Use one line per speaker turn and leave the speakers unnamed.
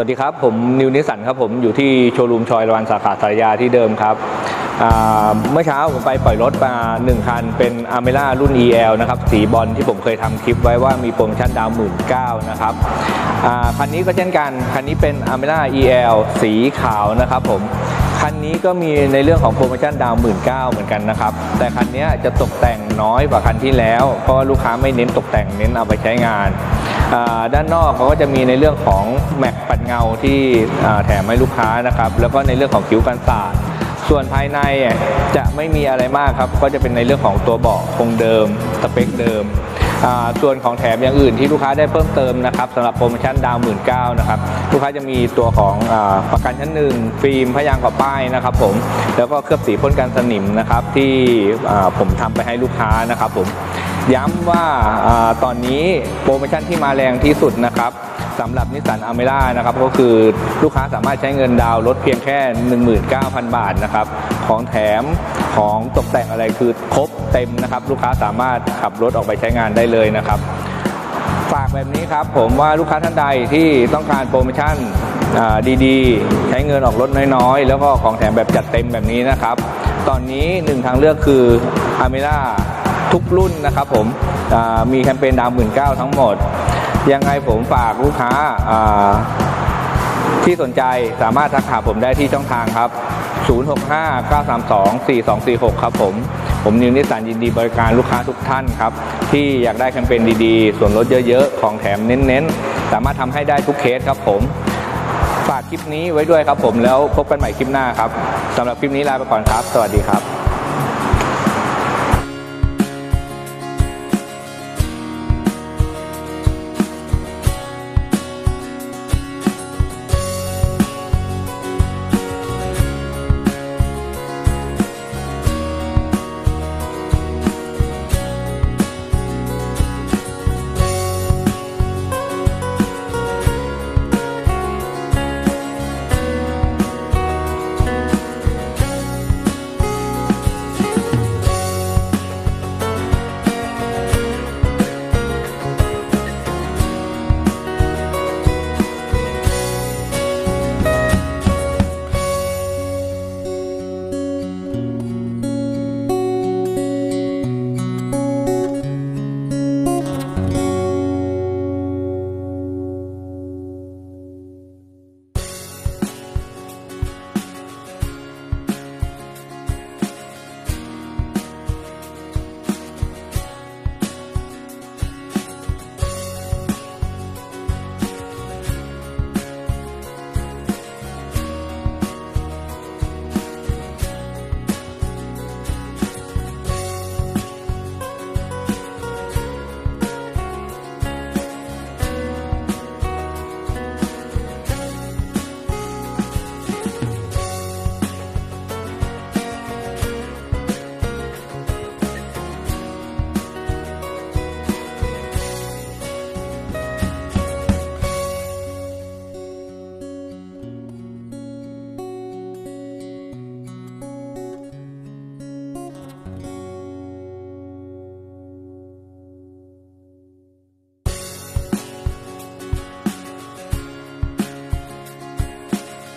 วัสดีครับ ผมนิวนิสันครับผมอยู่ที่โชว์รูมชอยรวันสาขาสารยาที่เดิมครับเมื่อเช้าผมไปปล่อยรถมา1คันเป็นอา m e ล่ารุ่น EL นะครับสีบอลที่ผมเคยทำคลิปไว้ว่ามีโปรโมชั่นดาวหมื่นเก้านะครับคันนี้ก็เช่นกันคันนี้เป็นอา m e ล่า EL สีขาวนะครับผมคันนี้ก็มีในเรื่องของโปรโมชั่นดาวหมื่นเก้าเหมือนกันนะครับ แต่คันนี้จะตกแต่งน้อยกว่าคันที่แล้ว เพราะลูกค้าไม่เน้นตกแต่งเน้นเอาไปใช้งาน ด้านนอกเขาก็จะมีในเรื่องของแม็กปัดเงาที่แถมให้ลูกค้านะครับ แล้วก็ในเรื่องของคิ้วกันสาดส่วนภายในจะไม่มีอะไรมากครับ ก็จะเป็นในเรื่องของตัวเบาะคงเดิม สเปคเดิม ส่วนของแถมอย่างอื่นที่ลูกค้าได้เพิ่มเติมนะครับสำหรับโปรโมชั่นดาวหมื่นเก้านะครับ ลูกค้าจะมีตัวของอประกันชั้นหนึ่งฟิล์มพยางค์กับป้ายนะครับผม แล้วก็เคลือบสีพ่นกันสนิมนะครับที่ผมทำไปให้ลูกค้านะครับผม ย้ำว่าอตอนนี้โปรโมชั่นที่มาแรงที่สุดนะครับสำหรับนิสสันอเมร่านะครับก็คือลูกค้าสามารถใช้เงินดาวน์ลดเพียงแค่ 19,000 บาทนะครับของแถมของตกแต่งอะไรคือครบเต็มนะครับ ลูกค้าสามารถขับรถออกไปใช้งานได้เลยนะครับฝากแบบนี้ครับผมว่าลูกค้าท่านใดที่ต้องการโปรโมชั่นดีๆ ใช้เงินออกรถน้อยๆ แล้วก็ของแถมแบบจัดเต็มแบบนี้นะครับ ตอนนี้หนึ่งทางเลือกคืออ m e ล่า ทุกรุ่นนะครับผมมีแคมเปญดาวหมื่นเก้าทั้งหมด ยังไงผมฝากลูกค้าที่สนใจสามารถทักหาผมได้ที่ช่องทางครับ 065-932-4246 ครับผม ผมนิวนิสันยินดีบริการลูกค้าทุกท่านครับ ที่อยากได้แคมเปญดีๆ ส่วนลดเยอะๆ ของแถมเน้นๆ สามารถทำให้ได้ทุกเคสครับผม ฝากคลิปนี้ไว้ด้วยครับผมแล้วพบกันใหม่คลิปหน้าครับสำหรับคลิปนี้ลาไปก่อนครับ สวัสดีครับ